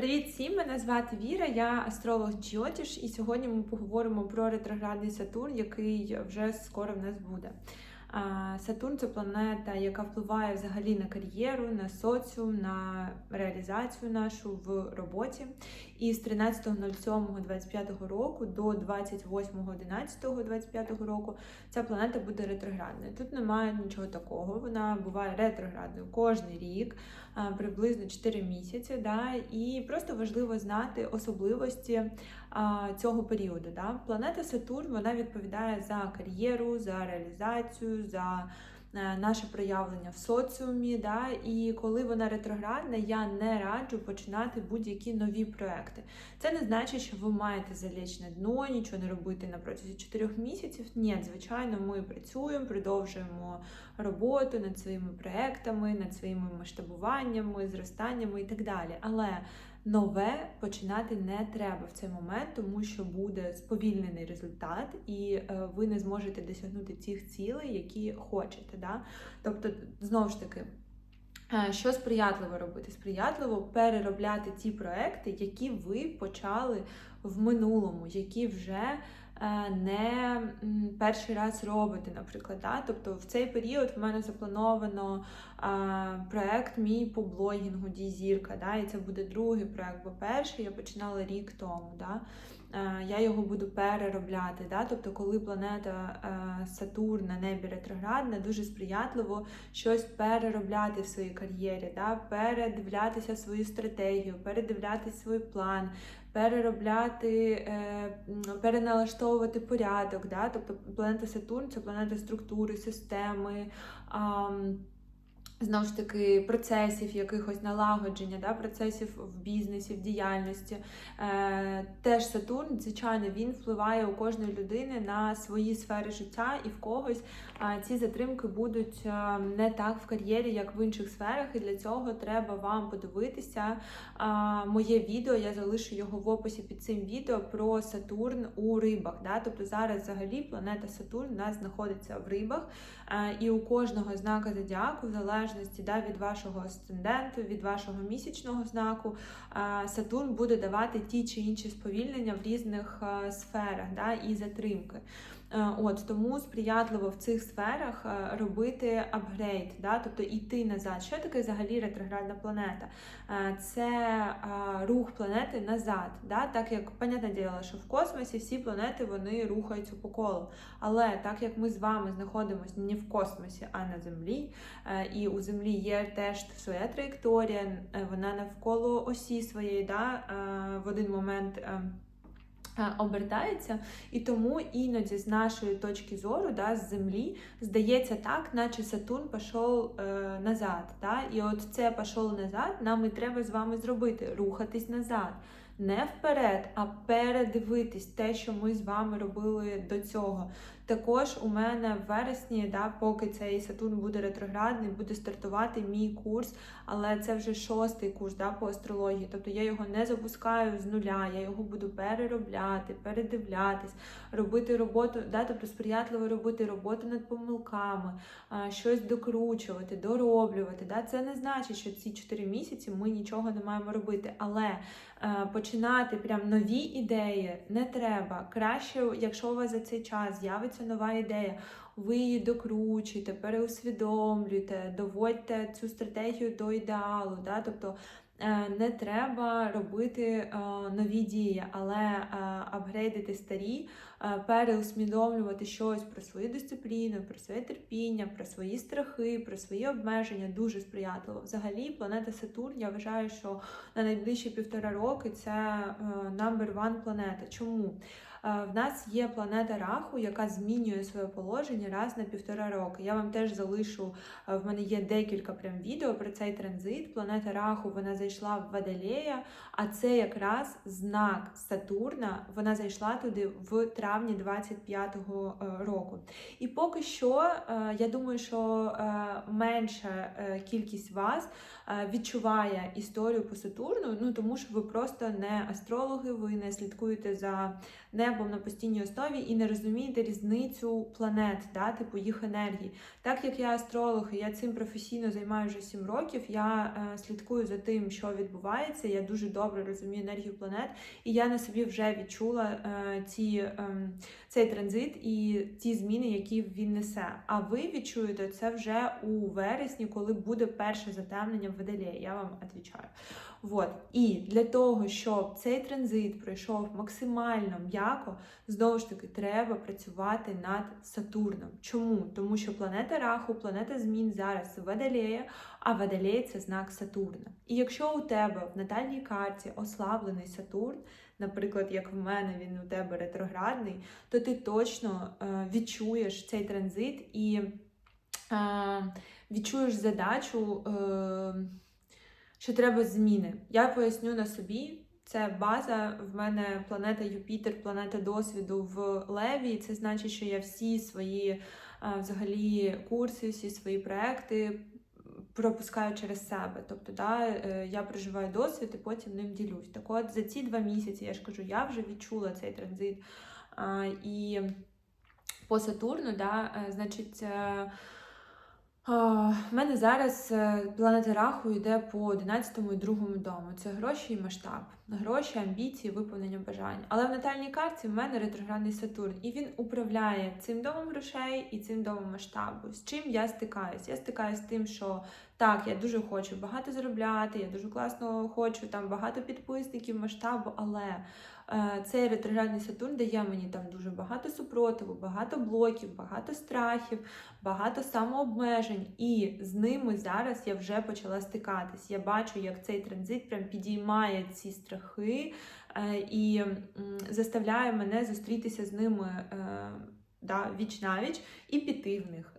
Привіт всім! Мене звати Віра, я астролог Джотіш, і сьогодні ми поговоримо про ретроградний Сатурн, який вже скоро в нас буде. Сатурн це планета, яка впливає взагалі на кар'єру, на соціум, на реалізацію нашу в роботі. І з 13.07.25 року до 28.11.25 року ця планета буде ретроградною. Тут немає нічого такого. Вона буває ретроградною кожен рік, приблизно 4 місяці. Да? І просто важливо знати особливості цього періоду. Да? Планета Сатурн вона відповідає за кар'єру, за реалізацію, за наше проявлення в соціумі. Да? І коли вона ретроградна, я не раджу починати будь-які нові проекти. Це не значить, що ви маєте залічне дно, нічого не робити на протязі 4 місяців. Ні, звичайно, ми працюємо, продовжуємо роботу над своїми проектами, над своїми масштабуваннями, зростаннями і так далі. Але нове починати не треба в цей момент, тому що буде сповільнений результат, і е, ви не зможете досягнути цих цілей, які хочете. Да? Тобто, знову ж таки. е, Що сприятливо робити? Сприятливо переробляти ті проекти, які ви почали в минулому, які вже не перший раз робите, наприклад. Да? Тобто в цей період в мене заплановано а, проект мій по блогінгу Дізірка, да? і це буде другий проект, бо перший я починала рік тому. Да? Е, Я його буду переробляти. Да? Тобто, коли планета е, Сатурн на небі ретроградна, дуже сприятливо щось переробляти в своїй кар'єрі, да? передивлятися свою стратегію, передивлятися свій план, переробляти, е, переналаштовувати порядок. Да? Тобто планета Сатурн це планета структури, системи. Знову ж таки, процесів якихось налагодження, да, процесів в бізнесі, в діяльності. Е, теж Сатурн, звичайно, він впливає у кожної людини на свої сфери життя, і в когось е, ці затримки будуть е, не так в кар'єрі, як в інших сферах. І для цього треба вам подивитися е, моє відео. Я залишу його в описі під цим відео про Сатурн у рибах. Да? Тобто зараз взагалі планета Сатурн у нас знаходиться в рибах, е, і у кожного знака зодіаку, в залежності да, від вашого асценденту, від вашого місячного знаку, Сатурн буде давати ті чи інші сповільнення в різних е, сферах да, і затримки. Е, От тому сприятливо в цих сферах е, робити апгрейд, да, тобто йти назад. Що таке взагалі ретроградна планета? Е, Це рух планети назад. Да? Так як понятне діло, що в космосі всі планети вони рухаються по колу. Але так як ми з вами знаходимося не в космосі, а на землі, і у землі є теж своя траєкторія, вона навколо осі своєї, да, в один момент. Е, Обертається, і тому іноді з нашої точки зору, да, з землі, здається так, наче Сатурн пішов е, назад. Да? І от це пішов назад, нам і треба з вами зробити рухатись назад. Не вперед, а передивитись те, що ми з вами робили до цього. Також у мене в вересні, да, поки цей Сатурн буде ретроградний, буде стартувати мій курс, але це вже шостий курс да, по астрології. Тобто я його не запускаю з нуля, я його буду переробляти, передивлятись, робити роботу, да, тобто сприятливо робити роботу над помилками, щось докручувати, дороблювати. Да. Це не значить, що ці 4 місяці ми нічого не маємо робити. Але е, починати прям нові ідеї не треба. Краще, якщо у вас за цей час з'явиться нова ідея, ви її докручуєте, переусвідомлюєте, доводьте цю стратегію до ідеалу. Да? Тобто е, не треба робити е, нові дії, але е, апгрейдити старі, переусвідомлювати щось про свою дисципліну, про своє терпіння, про свої страхи, про свої обмеження дуже сприятливо. Взагалі, планета Сатурн, я вважаю, що на найближчі півтора роки це number one планета. Чому? Е, В нас є планета Раху, яка змінює своє положення раз на півтора роки. Я вам теж залишу, е, в мене є декілька прям відео про цей транзит. Планета Раху вона зайшла в Водолея, а це якраз знак Сатурна. Вона зайшла туди в травні 25-го е, року. І поки що, я думаю, що менша кількість вас відчуває історію по Сатурну, ну тому що ви просто не астрологи, ви не слідкуєте за не небом на постійній основі і не розумієте різницю планет, да, типу їх енергії. Так як я астролог, і я цим професійно займаю вже 7 років, я е, слідкую за тим, що відбувається. Я дуже добре розумію енергію планет, і я на собі вже відчула е, ці, е, цей транзит і ті зміни, які він несе. А ви відчуєте це вже у вересні, коли буде перше затемнення в Водолії. Я вам відповідаю. Вот. І для того, щоб цей транзит пройшов максимально м'яко, знову ж таки, треба працювати над Сатурном. Чому? Тому що планета Раху, планета змін зараз Водолея, а Водолей – це знак Сатурна. І якщо у тебе в натальній карті ослаблений Сатурн, наприклад, як в мене він у тебе ретроградний, то ти точно е, відчуєш цей транзит і е, відчуєш задачу. Е, що треба зміни. Я поясню на собі. Це база. В мене планета Юпітер, планета досвіду в Леві. Це значить, що я всі свої взагалі курси, всі свої проекти пропускаю через себе. Тобто, да, е, я проживаю досвід і потім ним ділюсь. Так от за ці два місяці я ж кажу, я вже відчула цей транзит. І по Сатурну, да, е, значить. У мене зараз е, планета Раху йде по 11 і 2 дому. Це гроші і масштаб, гроші, амбіції, виповнення бажань. Але в натальній карті в мене ретроградний Сатурн, і він управляє цим домом грошей і цим домом масштабу. З чим я стикаюсь? Я стикаюсь з тим, що так, я дуже хочу багато заробляти, я дуже класно хочу там багато підписників, масштабу, але цей ретроградний Сатурн дає мені там дуже багато супротиву, багато блоків, багато страхів, багато самообмежень. І з ними зараз я вже почала стикатись. Я бачу, як цей транзит прям підіймає ці страхи е, і заставляє мене зустрітися з ними е, да, віч навіч і піти в них.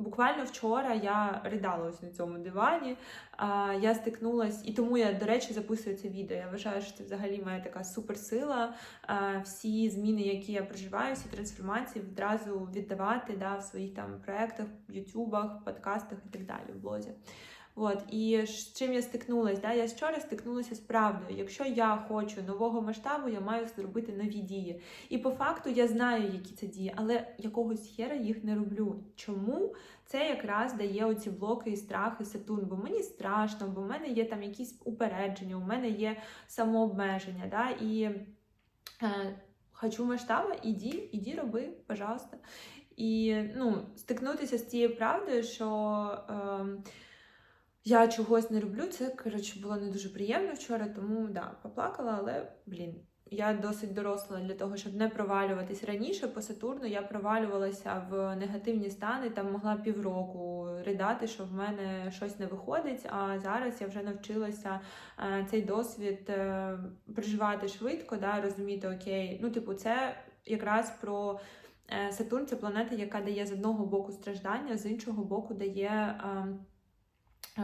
Буквально вчора я ридалась на цьому дивані. Я стикнулась, і тому я, до речі, записую це відео. Я вважаю, що це взагалі моя така суперсила. Всі зміни, які я проживаю, всі трансформації відразу віддавати да, в своїх там проєктах, ютубах, подкастах і так далі, в блозі. От, і з чим я стикнулася? Да? Я вчора стикнулася з правдою. Якщо я хочу нового масштабу, я маю зробити нові дії. І по факту я знаю, які це дії, але якогось хера їх не роблю. Чому? Це якраз дає оці блоки і страхи Сатурн, бо мені страшно, бо в мене є там якісь упередження, у мене є самообмеження. Да? І е, хочу масштаба, іди, іди роби, пожалуйста. І ну, стикнутися з цією правдою, що. Е, я чогось не роблю. Це, коротше, було не дуже приємно вчора, тому да, поплакала, але, блін, я досить доросла для того, щоб не провалюватись. Раніше по Сатурну я провалювалася в негативні стани, там могла півроку ридати, що в мене щось не виходить. А зараз я вже навчилася е, цей досвід е, проживати швидко, да, розуміти, окей, ну, типу, це якраз про. Е, Сатурн це планета, яка дає з одного боку страждання, з іншого боку дає Е,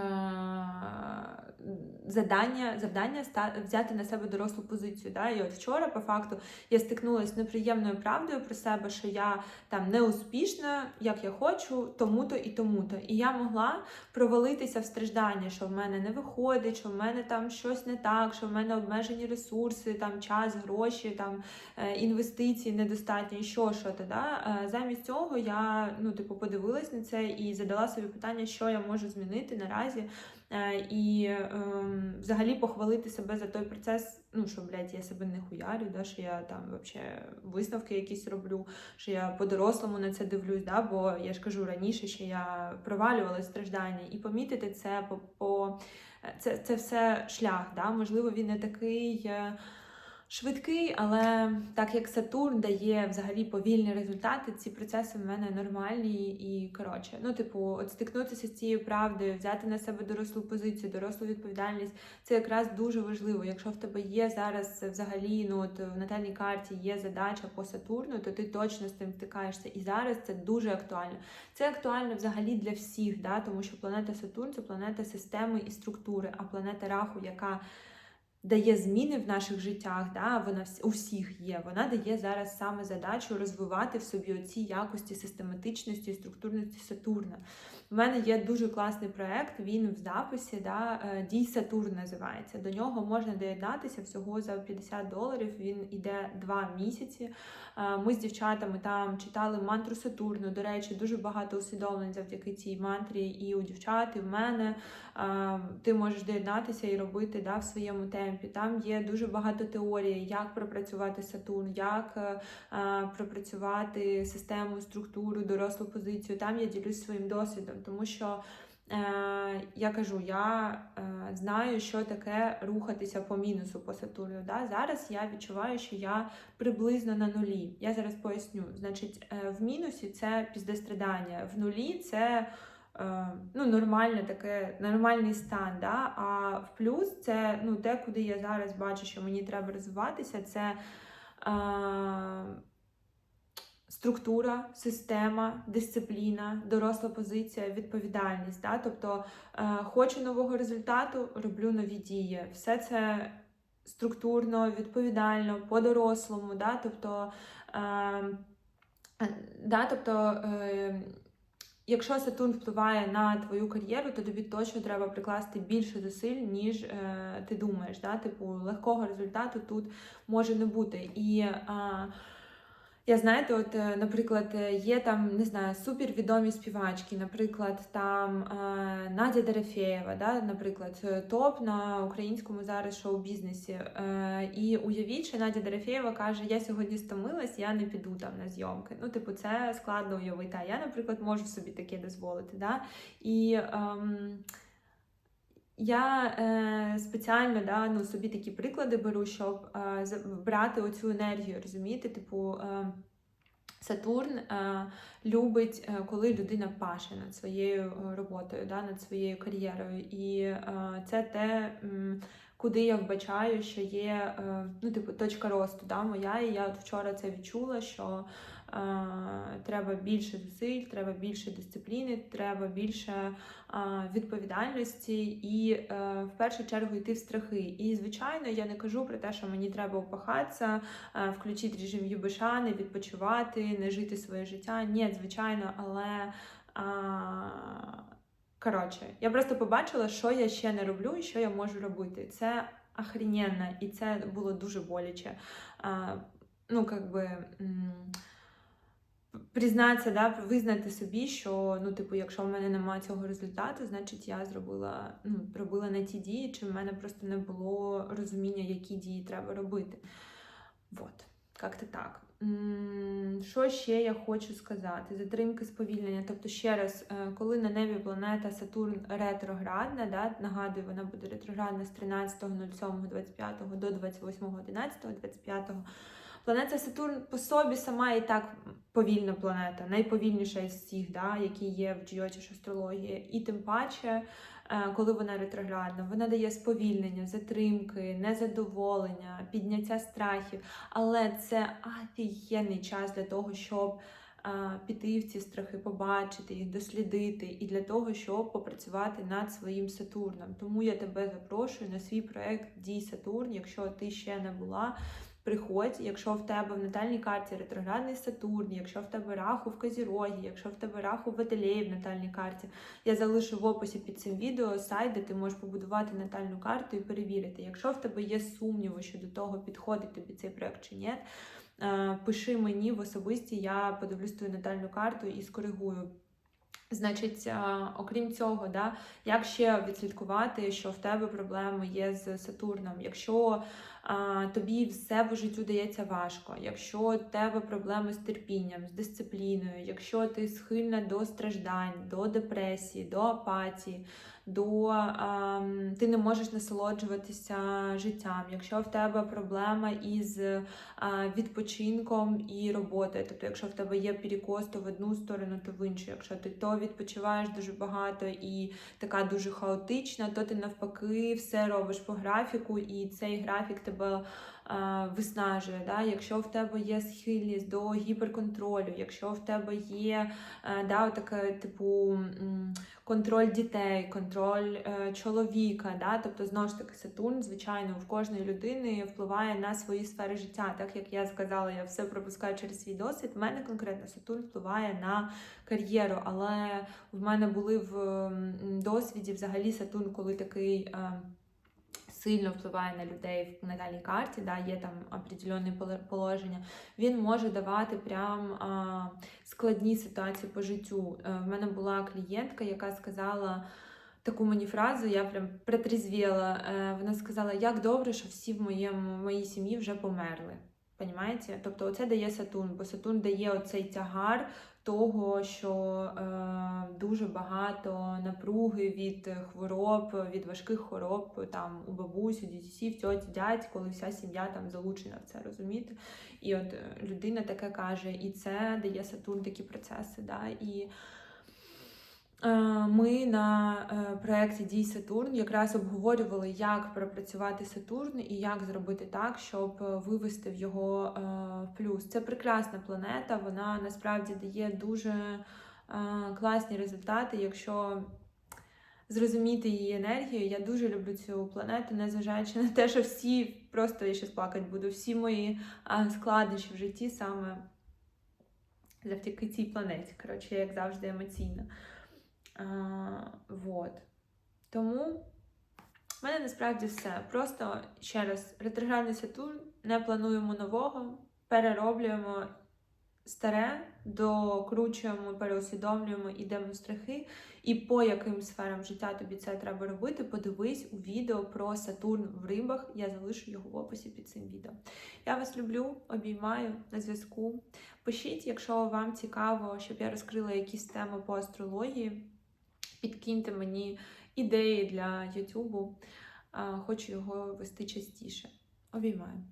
завдання завдання взяти на себе дорослу позицію. Да? І от вчора, по факту, я стикнулася з неприємною правдою про себе, що я там не успішна, як я хочу, тому-то і тому-то. І я могла провалитися в страждання, що в мене не виходить, що в мене там щось не так, що в мене обмежені ресурси, там час, гроші, там е, інвестиції недостатні, що що то. Да? Е, замість цього я ну, типу, подивилась на це і задала собі питання, що я можу змінити наразі наразі. Е, і ем, взагалі похвалити себе за той процес, ну що, блядь, я себе не хуярю, да, що я там вообще висновки якісь роблю, що я по-дорослому на це дивлюсь, да, бо я ж кажу раніше, що я провалювала страждання, і помітити це по, по це, це все шлях. Да, Можливо, він не такий. Швидкий, але так як Сатурн дає взагалі повільні результати, ці процеси в мене нормальні і коротше. Ну, типу, от стикнутися з цією правдою, взяти на себе дорослу позицію, дорослу відповідальність це якраз дуже важливо. Якщо в тебе є зараз взагалі, ну от в натальній карті є задача по Сатурну, то ти точно з тим стикаєшся. І зараз це дуже актуально. Це актуально взагалі для всіх, да? тому що планета Сатурн це планета системи і структури, а планета Раху, яка дає зміни в наших життях, да, вона у всіх є. Вона дає зараз саме задачу розвивати в собі оці якості систематичності і структурності Сатурна. У мене є дуже класний проект. Він в записі, да, е, Дій Сатурн називається. До нього можна доєднатися всього за 50 доларів. Він іде два місяці. Е, Ми з дівчатами там читали мантру Сатурну. До речі, дуже багато усвідомлень завдяки цій мантрі і у дівчат, і в мене. Е, Ти можеш доєднатися і робити да, в своєму темпі. Там є дуже багато теорії, як пропрацювати Сатурн, як пропрацювати систему, структуру, дорослу позицію. Там я ділюсь своїм досвідом, тому що. Е, я кажу, я е, знаю, що таке рухатися по мінусу по Сатурну. Да? Зараз я відчуваю, що я приблизно на нулі. Я зараз поясню. Значить, е, в мінусі це піздестрадання, в нулі це е, ну, нормальне таке, нормальний стан. Да? А в плюс це ну, те, куди я зараз бачу, що мені треба розвиватися, це. Е, Структура, система, дисципліна, доросла позиція, відповідальність. Да? Тобто е, хочу нового результату, роблю нові дії. Все це структурно, відповідально, по-дорослому. Да? Тобто, е, е, да? тобто якщо Сатурн впливає на твою кар'єру, то тобі точно треба прикласти більше зусиль, ніж е, ти думаєш. Да? Типу, легкого результату тут може не бути. І е, я знаєте, от, е, наприклад, е, є там, не знаю, супервідомі співачки, наприклад, там е, Надя Дерефєєва, да, наприклад, е, топ на українському зараз шоу-бізнесі. Е, і уявіть, що Надя Дерефєєва каже: Я сьогодні стомилась, я не піду там на зйомки. Ну, типу, це складно уявити. А я, наприклад, можу собі таке дозволити. Да? І ем, я е, спеціально да, ну, собі такі приклади беру, щоб е, брати оцю енергію, розумієте? Типу, е, Сатурн е, любить, е, коли людина паше над своєю е, роботою, да, над своєю кар'єрою. І е, це те, м, куди я вбачаю, що є е, ну, типу, точка росту да, моя. І я от вчора це відчула, що треба більше зусиль, треба більше дисципліни, треба більше відповідальності і е, в першу чергу йти в страхи. І, звичайно, я не кажу про те, що мені треба упахатися, е, включити режим ЮБШ, не відпочивати, не жити своє життя. Ні, звичайно, але. Коротше, я просто побачила, що я ще не роблю і що я можу робити. Це охрененно, і це було дуже боляче. Ну, как. Признатися, да, визнати собі, що ну, типу, якщо в мене немає цього результату, значить я зробила, ну, робила не ті дії, чи в мене просто не було розуміння, які дії треба робити. Вот, як-то так. Що ще я хочу сказати? Затримки сповільнення. Тобто, ще раз, е, коли на небі планета Сатурн ретроградна, да, нагадую, вона буде ретроградна з 13.07.25 до 28.11.25. Планета Сатурн по собі сама і так повільна планета, найповільніша із всіх, да, які є в джйотіш астрології. І тим паче, е, коли вона ретроградна, вона дає сповільнення, затримки, незадоволення, підняття страхів. Але це офігенний час для того, щоб е, піти в ці страхи, побачити їх, дослідити, і для того, щоб попрацювати над своїм Сатурном. Тому я тебе запрошую на свій проект Дій Сатурн, якщо ти ще не була. Приходь, якщо в тебе в натальній карті ретроградний Сатурн, якщо в тебе раху в Козірогі, якщо в тебе раху в Водолеї в натальній карті, я залишу в описі під цим відео сайт, де ти можеш побудувати натальну карту і перевірити. Якщо в тебе є сумніви щодо того, підходить тобі цей проект чи ні, е, пиши мені в особисті, я подивлюсь твою натальну карту і скоригую. Значить, е, окрім цього, да, як ще відслідкувати, що в тебе проблеми є з Сатурном, якщо тобі все по життю дається важко, якщо у тебе проблеми з терпінням, з дисципліною, якщо ти схильна до страждань, до депресії, до апатії, до а, ти не можеш насолоджуватися життям, якщо в тебе проблема із а, відпочинком і роботою, тобто, якщо в тебе є перекос то в одну сторону, то в іншу, якщо ти то відпочиваєш дуже багато і така дуже хаотична, то ти навпаки все робиш по графіку, і цей графік тебе а, виснажує. Да? Якщо в тебе є схильність до гіперконтролю, якщо в тебе є а, да, таке, типу. контроль дітей, контроль е, чоловіка. Да? Тобто, знову ж таки, Сатурн, звичайно, в кожної людини впливає на свої сфери життя. Так як я сказала, я все пропускаю через свій досвід. В мене конкретно Сатурн впливає на кар'єру, але в мене були в досвіді взагалі Сатурн, коли такий. Сильно впливає на людей в натальній карті, да, є там определенне положення. Він може давати прям а, складні ситуації по життю. Е, В мене була клієнтка, яка сказала таку мені фразу, я прям притрізвіла. Е, Вона сказала, як добре, що всі в моєму в моїй сім'ї вже померли. Понімаєте? Тобто, оце дає Сатурн, бо Сатурн дає оцей тягар того, що е, дуже багато напруги від хвороб, від важких хвороб там у бабусь, у дідусів, тьоті, дядь, коли вся сім'я там залучена в це, розумієте? І от е, людина таке каже, і це дає Сатурн такі процеси. Да? І ми на е, проєкті Дій Сатурн якраз обговорювали, як пропрацювати Сатурн і як зробити так, щоб е, вивести в його е, в плюс. Це прекрасна планета, вона насправді дає дуже е, класні результати, якщо зрозуміти її енергію. Я дуже люблю цю планету, незважаючи на те, що всі просто я щас плакати буду, всі мої складнощі в житті саме завдяки цій планеті. Коротше, як завжди емоційна. А, вот. Тому в мене насправді все. Просто ще раз, ретроградний Сатурн, не плануємо нового, перероблюємо старе, докручуємо, переусвідомлюємо, ідемо в страхи. І по яким сферам життя тобі це треба робити, подивись у відео про Сатурн в рибах. Я залишу його в описі під цим відео. Я вас люблю, обіймаю на зв'язку. Пишіть, якщо вам цікаво, щоб я розкрила якісь теми по астрології. Підкиньте мені ідеї для Ютубу. Хочу його вести частіше. Обіймаю.